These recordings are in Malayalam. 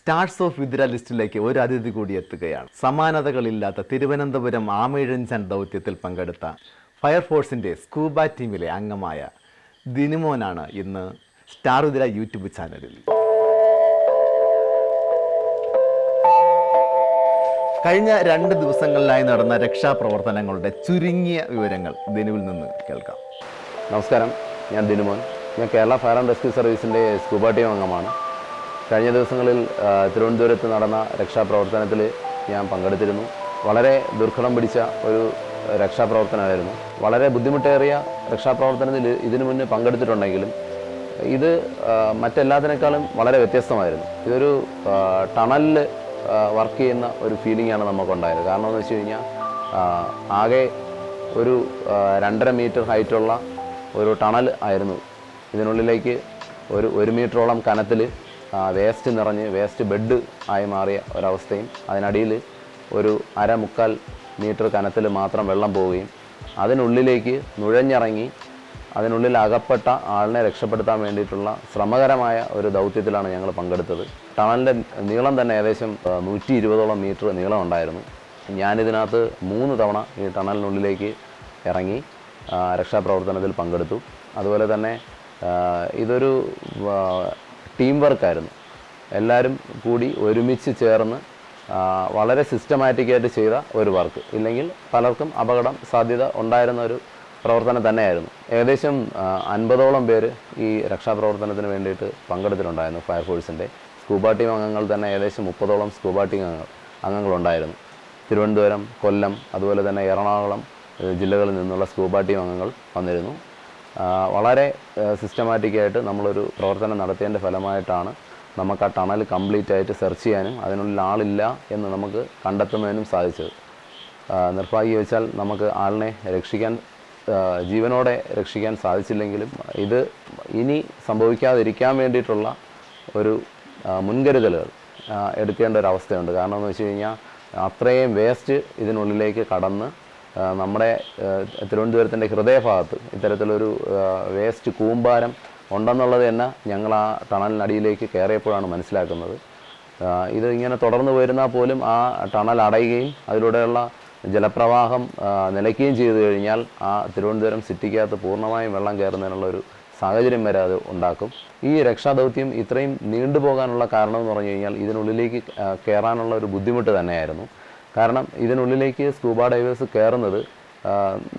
സ്റ്റാർസ് ഓഫ് വിദ്ര ലിസ്റ്റിലേക്ക് ഒരു അതിഥി കൂടി എത്തുകയാണ്. സമാനതകളില്ലാത്ത തിരുവനന്തപുരം ആമേഴഞ്ചൻ ദൗത്യത്തിൽ പങ്കെടുത്ത ഫയർഫോഴ്സിന്റെ സ്കൂബ ടീമിലെ അംഗമായ ദിനുമോനാണ് ഇന്ന് സ്റ്റാർ വിദ്ര യൂട്യൂബ് ചാനലിൽ കഴിഞ്ഞ രണ്ട് ദിവസങ്ങളിലായി നടന്ന രക്ഷാപ്രവർത്തനങ്ങളുടെ ചുരുങ്ങിയ വിവരങ്ങൾ ദിനുവിൽ നിന്ന് കേൾക്കാം. നമസ്കാരം. ഞാൻ ദിനുമോൻ. ഞാൻ കേരള ഫയർ ആൻഡ് റെസ്ക്യൂ സർവീസിന്റെ സ്കൂബ ടീം അംഗമാണ്. കഴിഞ്ഞ ദിവസങ്ങളിൽ തിരുവനന്തപുരത്ത് നടന്ന രക്ഷാപ്രവർത്തനത്തിൽ ഞാൻ പങ്കെടുത്തിരുന്നു. വളരെ ദുർഘടം പിടിച്ച ഒരു രക്ഷാപ്രവർത്തനമായിരുന്നു. വളരെ ബുദ്ധിമുട്ടേറിയ രക്ഷാപ്രവർത്തനത്തിൽ ഇതിനു മുന്നേ പങ്കെടുത്തിട്ടുണ്ടെങ്കിലും ഇത് മറ്റെല്ലാത്തിനേക്കാളും വളരെ വ്യത്യസ്തമായിരുന്നു. ഇതൊരു ടണലിൽ വർക്ക് ചെയ്യുന്ന ഒരു ഫീലിംഗാണ് നമുക്കുണ്ടായത്. കാരണം എന്ന് വെച്ച് കഴിഞ്ഞാൽ ആകെ ഒരു രണ്ടര മീറ്റർ ഹൈറ്റുള്ള ഒരു ടണൽ ആയിരുന്നു. ഇതിനുള്ളിലേക്ക് ഒരു ഒരു മീറ്ററോളം കനത്തിൽ വേസ്റ്റ് നിറഞ്ഞ് വേസ്റ്റ് ബെഡ് ആയി മാറിയ ഒരവസ്ഥയും അതിനടിയിൽ ഒരു അര മുക്കാൽ മീറ്റർ കനത്തിൽ മാത്രം വെള്ളം പോവുകയും അതിനുള്ളിലേക്ക് നുഴഞ്ഞിറങ്ങി അതിനുള്ളിൽ അകപ്പെട്ട ആളിനെ രക്ഷപ്പെടുത്താൻ വേണ്ടിയിട്ടുള്ള ശ്രമകരമായ ഒരു ദൗത്യത്തിലാണ് ഞങ്ങൾ പങ്കെടുത്തത്. ടണലിന്റെ നീളം തന്നെ ഏകദേശം നൂറ്റി ഇരുപതോളം മീറ്റർ നീളം ഉണ്ടായിരുന്നു. ഞാനിതിനകത്ത് മൂന്ന് തവണ ഈ ടണലിനുള്ളിലേക്ക് ഇറങ്ങി രക്ഷാപ്രവർത്തനത്തിൽ പങ്കെടുത്തു. അതുപോലെ തന്നെ ഇതൊരു ടീം വർക്കായിരുന്നു എല്ലാവരും കൂടി ഒരുമിച്ച് ചേർന്ന് വളരെ സിസ്റ്റമാറ്റിക്കായിട്ട് ചെയ്ത ഒരു വർക്ക് ഇല്ലെങ്കിൽ പലർക്കും അപകടം സാധ്യത ഉണ്ടായിരുന്ന ഒരു പ്രവർത്തനം തന്നെയായിരുന്നു. ഏകദേശം അൻപതോളം പേര് ഈ രക്ഷാപ്രവർത്തനത്തിന് വേണ്ടിയിട്ട് പങ്കെടുത്തിട്ടുണ്ടായിരുന്നു ഫയർഫോഴ്സിന്റെ സ്കൂബ ടീം അംഗങ്ങൾ തന്നെ ഏകദേശം മുപ്പതോളം സ്കൂബ ടീം അംഗങ്ങൾ അംഗങ്ങളുണ്ടായിരുന്നു തിരുവനന്തപുരം കൊല്ലം അതുപോലെ തന്നെ എറണാകുളം ജില്ലകളിൽ നിന്നുള്ള സ്കൂബ ടീം അംഗങ്ങൾ വന്നിരുന്നു. വളരെ സിസ്റ്റമാറ്റിക്കായിട്ട് നമ്മളൊരു പ്രവർത്തനം നടത്തിയതിന്റെ ഫലമായിട്ടാണ് നമുക്ക് ആ ടണൽ കംപ്ലീറ്റ് ആയിട്ട് സെർച്ച് ചെയ്യാനും അതിനുള്ളിൽ ആളില്ല എന്ന് നമുക്ക് കണ്ടെത്തുന്നതിനും സാധിച്ചത്. നിർഭാഗ്യവശാൽ നമുക്ക് ആളിനെ രക്ഷിക്കാൻ ജീവനോടെ രക്ഷിക്കാൻ സാധിച്ചില്ലെങ്കിലും ഇത് ഇനി സംഭവിക്കാതിരിക്കാൻ വേണ്ടിയിട്ടുള്ള ഒരു മുൻകരുതലുകൾ എടുക്കേണ്ട ഒരു അവസ്ഥയുണ്ട്. കാരണം എന്ന് വെച്ച് കഴിഞ്ഞാൽ അത്രയും വേസ്റ്റ് ഇതിനുള്ളിലേക്ക് കടന്ന് നമ്മുടെ തിരുവനന്തപുരത്തിന്റെ ഹൃദയഭാഗത്ത് ഇത്തരത്തിലൊരു വേസ്റ്റ് കൂമ്പാരം ഉണ്ടെന്നുള്ളത് തന്നെ ഞങ്ങൾ ആ ടണലിനടിയിലേക്ക് കയറിയപ്പോഴാണ് മനസ്സിലാക്കുന്നത്. ഇത് ഇങ്ങനെ തുടർന്ന് വരുന്നാൽ പോലും ആ ടണൽ അടയുകയും അതിലൂടെയുള്ള ജലപ്രവാഹം നിലയ്ക്കുകയും ചെയ്തു കഴിഞ്ഞാൽ ആ തിരുവനന്തപുരം സിറ്റിക്കകത്ത് പൂർണമായും വെള്ളം കയറുന്നതിനുള്ള ഒരു സാഹചര്യം വരെ അത് ഉണ്ടാക്കും. ഈ രക്ഷാദൗത്യം ഇത്രയും നീണ്ടുപോകാനുള്ള കാരണം എന്ന് പറഞ്ഞു കഴിഞ്ഞാൽ ഇതിനുള്ളിലേക്ക് കയറാനുള്ള ഒരു ബുദ്ധിമുട്ട് തന്നെയായിരുന്നു. കാരണം ഇതിനുള്ളിലേക്ക് സ്കൂബ ഡൈവേഴ്സ് കയറുന്നത്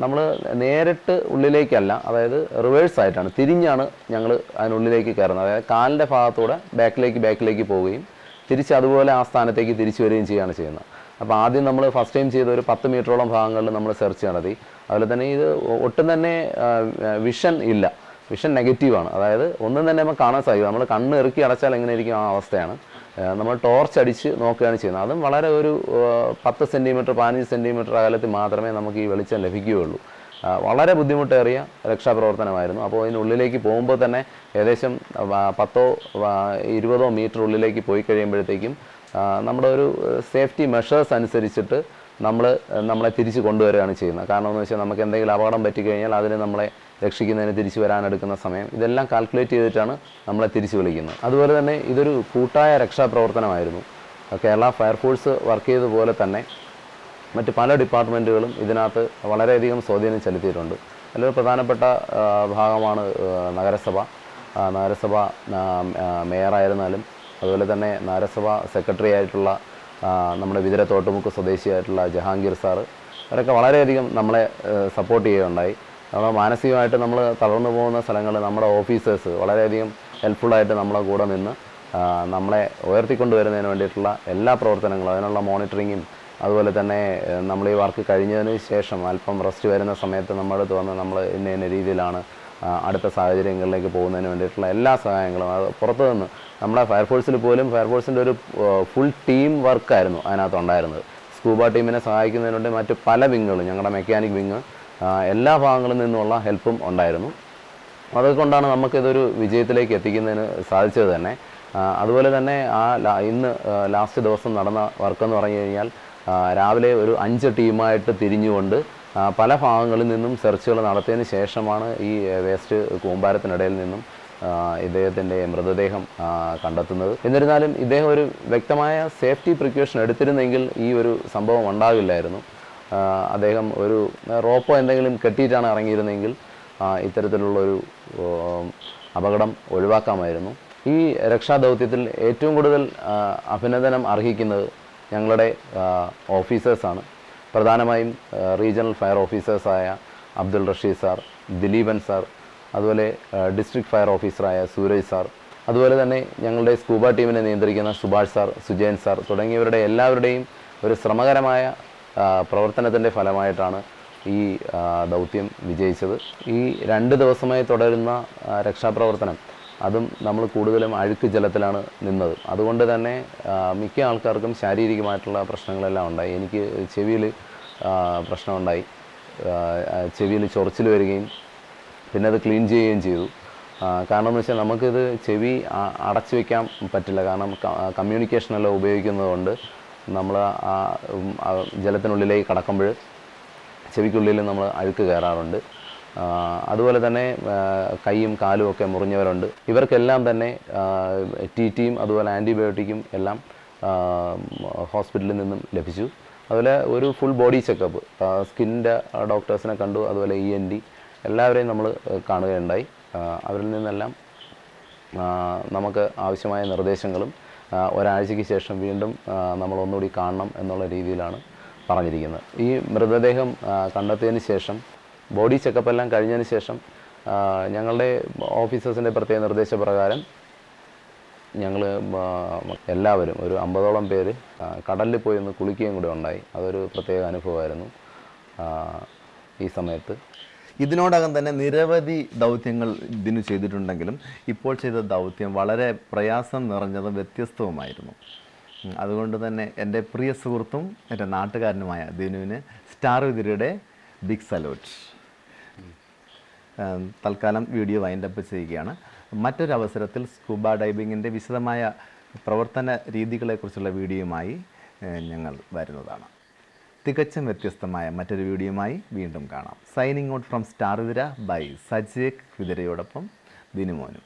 നമ്മൾ നേരിട്ട് ഉള്ളിലേക്കല്ല അതായത് റിവേഴ്സ് ആയിട്ടാണ്. തിരിഞ്ഞാണ് ഞങ്ങൾ അതിനുള്ളിലേക്ക് കയറുന്നത് അതായത് കാലിന്റെ ഭാഗത്തൂടെ ബാക്കിലേക്ക് ബാക്കിലേക്ക് പോവുകയും തിരിച്ച് അതുപോലെ ആ സ്ഥാനത്തേക്ക് തിരിച്ചു വരികയും ചെയ്യുകയാണ് ചെയ്യുന്നത്. അപ്പോൾ ആദ്യം നമ്മൾ ഫസ്റ്റ് ടൈം ചെയ്ത ഒരു പത്ത് മീറ്ററോളം ഭാഗങ്ങളിൽ നമ്മൾ സെർച്ച് നടത്തി അതുപോലെ തന്നെ ഇത് ഒട്ടും തന്നെ വിഷൻ ഇല്ല. വിഷൻ നെഗറ്റീവാണ് അതായത് ഒന്നും തന്നെ നമുക്ക് കാണാൻ സാധിക്കും നമ്മൾ കണ്ണ് ഇറുക്കി അടച്ചാൽ എങ്ങനെ ഇരിക്കും ആ അവസ്ഥയാണ്. നമ്മൾ ടോർച്ച് അടിച്ച് നോക്കുകയാണ് ചെയ്യുന്നത്. അതും വളരെ ഒരു പത്ത് സെന്റിമീറ്റർ പതിനഞ്ച് സെന്റിമീറ്റർ അകലത്തിൽ മാത്രമേ നമുക്ക് ഈ വെളിച്ചം ലഭിക്കുകയുള്ളൂ. വളരെ ബുദ്ധിമുട്ടേറിയ രക്ഷാപ്രവർത്തനമായിരുന്നു. അപ്പോൾ ഇതിനുള്ളിലേക്ക് പോകുമ്പോൾ തന്നെ ഏകദേശം പത്തോ ഇരുപതോ മീറ്റർ ഉള്ളിലേക്ക് പോയി കഴിയുമ്പോഴത്തേക്കും നമ്മുടെ ഒരു സേഫ്റ്റി മെഷേഴ്സ് അനുസരിച്ചിട്ട് നമ്മൾ നമ്മളെ തിരിച്ച് കൊണ്ടുവരികയാണ് ചെയ്യുന്നത്. കാരണം എന്ന് വെച്ചാൽ നമുക്ക് എന്തെങ്കിലും അപകടം പറ്റിക്കഴിഞ്ഞാൽ അതിന് നമ്മളെ രക്ഷിക്കുന്നതിന് തിരിച്ചു വരാനെടുക്കുന്ന സമയം. ഇതെല്ലാം കാൽക്കുലേറ്റ് ചെയ്തിട്ടാണ് നമ്മളെ തിരിച്ചു വിളിക്കുന്നത്. അതുപോലെ തന്നെ ഇതൊരു കൂട്ടായ രക്ഷാപ്രവർത്തനമായിരുന്നു. കേരള ഫയർഫോഴ്സ് വർക്ക് ചെയ്തതുപോലെ തന്നെ മറ്റ് പല ഡിപ്പാർട്ട്മെന്റുകളും ഇതിനകത്ത് വളരെയധികം സ്വാധീനം ചെലുത്തിയിട്ടുണ്ട്. അതിലൊരു പ്രധാനപ്പെട്ട ഭാഗമാണ് നഗരസഭ. നഗരസഭ മേയറായിരുന്നാലും അതുപോലെ തന്നെ നഗരസഭ സെക്രട്ടറി ആയിട്ടുള്ള നമ്മുടെ വിതിര തോട്ടുമുക്ക് സ്വദേശിയായിട്ടുള്ള ജഹാംഗീർ സാർ അവരൊക്കെ വളരെയധികം നമ്മളെ സപ്പോർട്ട് ചെയ്യുകയുണ്ടായി. നമ്മൾ മാനസികമായിട്ട് നമ്മൾ തളർന്നു പോകുന്ന സ്ഥലങ്ങളിൽ നമ്മുടെ ഓഫീസേഴ്സ് വളരെയധികം ഹെൽപ്ഫുള്ളായിട്ട് നമ്മളെ കൂടെ നിന്ന് നമ്മളെ ഉയർത്തിക്കൊണ്ടുവരുന്നതിന് വേണ്ടിയിട്ടുള്ള എല്ലാ പ്രവർത്തനങ്ങളും അതിനുള്ള മോണിറ്ററിങ്ങും അതുപോലെ തന്നെ നമ്മൾ ഈ വർക്ക് കഴിഞ്ഞതിന് ശേഷം അല്പം റെസ്റ്റ് വരുന്ന സമയത്ത് നമ്മുടെ അടുത്ത് വന്ന് നമ്മൾ ഇന്ന ഇന്ന രീതിയിലാണ് അടുത്ത സാഹചര്യങ്ങളിലേക്ക് പോകുന്നതിന് വേണ്ടിയിട്ടുള്ള എല്ലാ സഹായങ്ങളും. അത് പുറത്തു നിന്ന് നമ്മുടെ ഫയർഫോഴ്സിൽ പോലും ഫയർഫോഴ്സിന്റെ ഒരു ഫുൾ ടീം വർക്കായിരുന്നു അതിനകത്ത് ഉണ്ടായിരുന്നത്. സ്കൂബ ടീമിനെ സഹായിക്കുന്നതിന് വേണ്ടി മറ്റ് പല വിങ്ങുകളും ഞങ്ങളുടെ മെക്കാനിക് വിങ് എല്ലാ ഭാഗങ്ങളിൽ നിന്നുമുള്ള ഹെൽപ്പും ഉണ്ടായിരുന്നു. അതുകൊണ്ടാണ് നമുക്കിതൊരു വിജയത്തിലേക്ക് എത്തിക്കുന്നതിന് സാധിച്ചത് തന്നെ. അതുപോലെ തന്നെ ആ ഇന്ന് ലാസ്റ്റ് ദിവസം നടന്ന വർക്കെന്ന് പറഞ്ഞു കഴിഞ്ഞാൽ രാവിലെ ഒരു അഞ്ച് ടീമായിട്ട് തിരിഞ്ഞുകൊണ്ട് പല ഭാഗങ്ങളിൽ നിന്നും സെർച്ചുകൾ നടത്തിയതിന് ശേഷമാണ് ഈ വേസ്റ്റ് കൂമ്പാരത്തിനിടയിൽ നിന്നും ഇദ്ദേഹത്തിന്റെ മൃതദേഹം കണ്ടെത്തുന്നത്. എന്നിരുന്നാലും ഇദ്ദേഹം ഒരു വ്യക്തമായ സേഫ്റ്റി പ്രിക്കോഷൻ എടുത്തിരുന്നെങ്കിൽ ഈ ഒരു സംഭവം ഉണ്ടാകില്ലായിരുന്നു. അദ്ദേഹം ഒരു റോപ്പോ എന്തെങ്കിലും കെട്ടിയിട്ടാണ് ഇറങ്ങിയിരുന്നെങ്കിൽ ഇത്തരത്തിലുള്ളൊരു അപകടം ഒഴിവാക്കാമായിരുന്നു. ഈ രക്ഷാദൗത്യത്തിൽ ഏറ്റവും കൂടുതൽ അഭിനന്ദനം അർഹിക്കുന്നത് ഞങ്ങളുടെ ഓഫീസേഴ്സാണ്. പ്രധാനമായും റീജിയണൽ ഫയർ ഓഫീസേഴ്സായ അബ്ദുൾ റഷീദ് സാർ ദിലീപൻ സാർ അതുപോലെ ഡിസ്ട്രിക്ട് ഫയർ ഓഫീസറായ സൂരജ് സാർ അതുപോലെ തന്നെ ഞങ്ങളുടെ സ്കൂബ ടീമിനെ നിയന്ത്രിക്കുന്ന സുഭാഷ് സാർ സുജയൻ സാർ തുടങ്ങിയവരുടെ എല്ലാവരുടെയും ഒരു ശ്രമകരമായ പ്രവർത്തനത്തിന്റെ ഫലമായിട്ടാണ് ഈ ദൗത്യം വിജയിച്ചത്. ഈ രണ്ട് ദിവസമായി തുടരുന്ന രക്ഷാപ്രവർത്തനം അതും നമ്മൾ കൂടുതലും അഴുക്ക് ജലത്തിലാണ് നിന്നത്. അതുകൊണ്ട് തന്നെ മിക്ക ആൾക്കാർക്കും ശാരീരികമായിട്ടുള്ള പ്രശ്നങ്ങളെല്ലാം ഉണ്ടായി. എനിക്ക് ചെവിയിൽ പ്രശ്നമുണ്ടായി. ചെവിയിൽ ചൊറിച്ചിൽ വരികയും പിന്നെ അത് ക്ലീൻ ചെയ്യുകയും ചെയ്തു. കാരണം എന്ന് വെച്ചാൽ നമുക്കിത് ചെവി അടച്ചു വെക്കാൻ പറ്റില്ല. കാരണം കമ്മ്യൂണിക്കേഷനെല്ലാം ഉപയോഗിക്കുന്നതുകൊണ്ട് നമ്മൾ ആ ജലത്തിനുള്ളിലേക്ക് കടക്കുമ്പോൾ ചെവിക്കുള്ളിൽ നമ്മൾ അഴുക്ക് കയറാറുണ്ട്. അതുപോലെ തന്നെ കൈയും കാലും ഒക്കെ മുറിഞ്ഞവരുണ്ട്. ഇവർക്കെല്ലാം തന്നെ ടി ടിയും അതുപോലെ ആന്റിബയോട്ടിക്കും എല്ലാം ഹോസ്പിറ്റലിൽ നിന്നും ലഭിച്ചു. അതുപോലെ ഒരു ഫുൾ ബോഡി ചെക്കപ്പ് സ്കിന്നിന്റെ ഡോക്ടേഴ്സിനെ കണ്ടു അതുപോലെ ഇ എൻ ഡി എല്ലാവരെയും നമ്മൾ കാണുകയുണ്ടായി. അവരിൽ നിന്നെല്ലാം നമുക്ക് ആവശ്യമായ നിർദ്ദേശങ്ങളും ഒരാഴ്ചയ്ക്ക് ശേഷം വീണ്ടും നമ്മൾ ഒന്നുകൂടി കാണണം എന്നുള്ള രീതിയിലാണ് പറഞ്ഞിരിക്കുന്നത്. ഈ മൃതദേഹം കണ്ടെത്തിയതിന് ശേഷം ബോഡി ചെക്കപ്പ് എല്ലാം കഴിഞ്ഞതിന് ശേഷം ഞങ്ങളുടെ ഓഫീസേഴ്സിന്റെ പ്രത്യേക നിർദ്ദേശപ്രകാരം ഞങ്ങൾ എല്ലാവരും ഒരു അമ്പതോളം പേര് കടലിൽ പോയി ഒന്ന് കുളിക്കുകയും കൂടെ ഉണ്ടായി. അതൊരു പ്രത്യേക അനുഭവമായിരുന്നു ഈ സമയത്ത്. ഇതിനോടകം തന്നെ നിരവധി ദൗത്യങ്ങൾ ഇതിന് ചെയ്തിട്ടുണ്ടെങ്കിലും ഇപ്പോൾ ചെയ്ത ദൗത്യം വളരെ പ്രയാസം നിറഞ്ഞതും വ്യത്യസ്തവുമായിരുന്നു. അതുകൊണ്ട് തന്നെ എന്റെ പ്രിയ സുഹൃത്തും എന്റെ നാട്ടുകാരനുമായ ദിനുവിന് സ്റ്റാർ വിതിരയുടെ ബിഗ് സല്യൂട്ട്. തൽക്കാലം വീഡിയോ വൈൻഡപ്പ് ചെയ്യുകയാണ്. മറ്റൊരു അവസരത്തിൽ സ്കൂബ ഡൈവിങ്ങിന്റെ വിശദമായ പ്രവർത്തന രീതികളെക്കുറിച്ചുള്ള വീഡിയോയുമായി ഞങ്ങൾ വരുന്നതാണ്. തികച്ചും വ്യത്യസ്തമായ മറ്റൊരു വീഡിയോയുമായി വീണ്ടും കാണാം. Signing out from star Vithira by സജേക് വിതിരയോടൊപ്പം ദിനുമോനും